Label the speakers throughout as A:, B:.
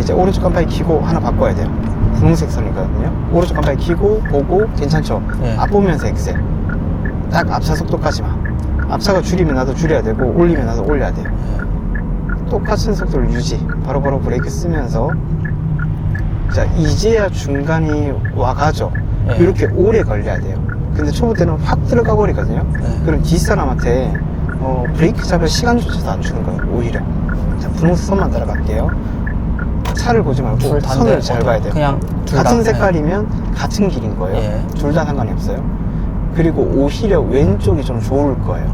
A: 이제 오른쪽 깜빡이 켜고 하나 바꿔야 돼요. 분홍색 선이거든요. 오른쪽 깜빡이 켜고 보고 괜찮죠?
B: 예.
A: 앞보면서 엑셀. 딱 앞차 속도까지만. 앞차가 줄이면 나도 줄여야 되고 올리면 나도 올려야 돼요. 똑같은 속도를 유지. 바로바로 브레이크 쓰면서 자 이제야 중간이 와가죠.
B: 예.
A: 이렇게 오래 걸려야 돼요. 근데 초보 때는 확 들어가 버리거든요.
B: 네.
A: 그럼 뒷사람한테 어, 브레이크 잡을 시간조차도 안 주는 거예요. 오히려. 자 분홍색 선만 따라갈게요. 차를 보지 말고 선을 잘
B: 어떤-
A: 봐야 돼요.
B: 그냥
A: 같은
B: 네.
A: 색깔이면 같은 길인 거예요.
B: 예.
A: 둘다 상관이 없어요. 그리고 오히려 왼쪽이 좀 좋을 거예요.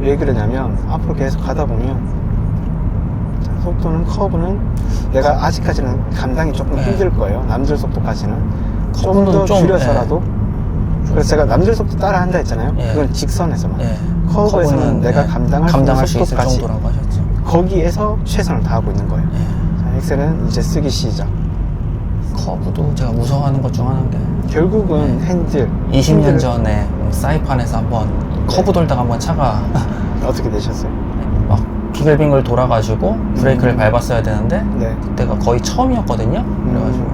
A: 왜 그러냐면 앞으로 계속 가다 보면 자, 속도는 커브는 내가 아직까지는 감당이 조금
B: 네.
A: 힘들 거예요. 남들 속도까지는 좀더
B: 좀,
A: 줄여서라도 그래서 제가 남들 속도 따라 한다 했잖아요.
B: 예.
A: 그건 직선에서만.
B: 예. 커브에서는
A: 내가
B: 예,
A: 감당할 수
B: 감당할
A: 있는
B: 수 있을
A: 속도까지.
B: 정도라고 하셨죠.
A: 거기에서 최선을 다하고 있는 거예요.
B: 예.
A: 자, 엑셀은 이제 쓰기 시작.
B: 커브도 제가 무서워하는 것 중 하나인 게
A: 결국은 핸들.
B: 20년
A: 핸들을
B: 전에 사이판에서 한번 커브 돌다가 한번 차가
A: 어떻게 되셨어요?
B: 막 빙글빙글 돌아가지고 브레이크를
A: 음.
B: 밟았어야 되는데
A: 네.
B: 그때가 거의 처음이었거든요. 그래가지고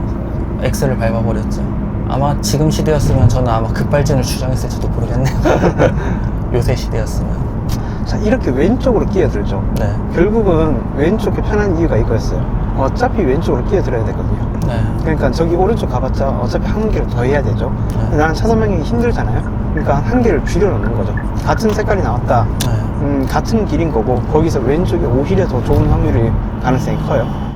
B: 엑셀을 밟아버렸죠. 아마 지금 시대였으면 저는 아마 급발진을 주장했을지도 모르겠네요. 요새 시대였으면.
A: 자, 이렇게 왼쪽으로 끼어들죠.
B: 네.
A: 결국은 왼쪽이 편한 이유가 이거였어요. 어차피 왼쪽으로 끼어들어야 되거든요.
B: 네.
A: 그러니까 저기 오른쪽 가봤자 어차피 한 개를 더 해야 되죠.
B: 네.
A: 나는 차선 변경이 힘들잖아요. 그러니까 한 개를 줄여놓는 거죠. 같은 색깔이 나왔다.
B: 네.
A: 음, 같은 길인 거고 거기서 왼쪽이 오히려 더 좋은 확률이 가능성이 커요.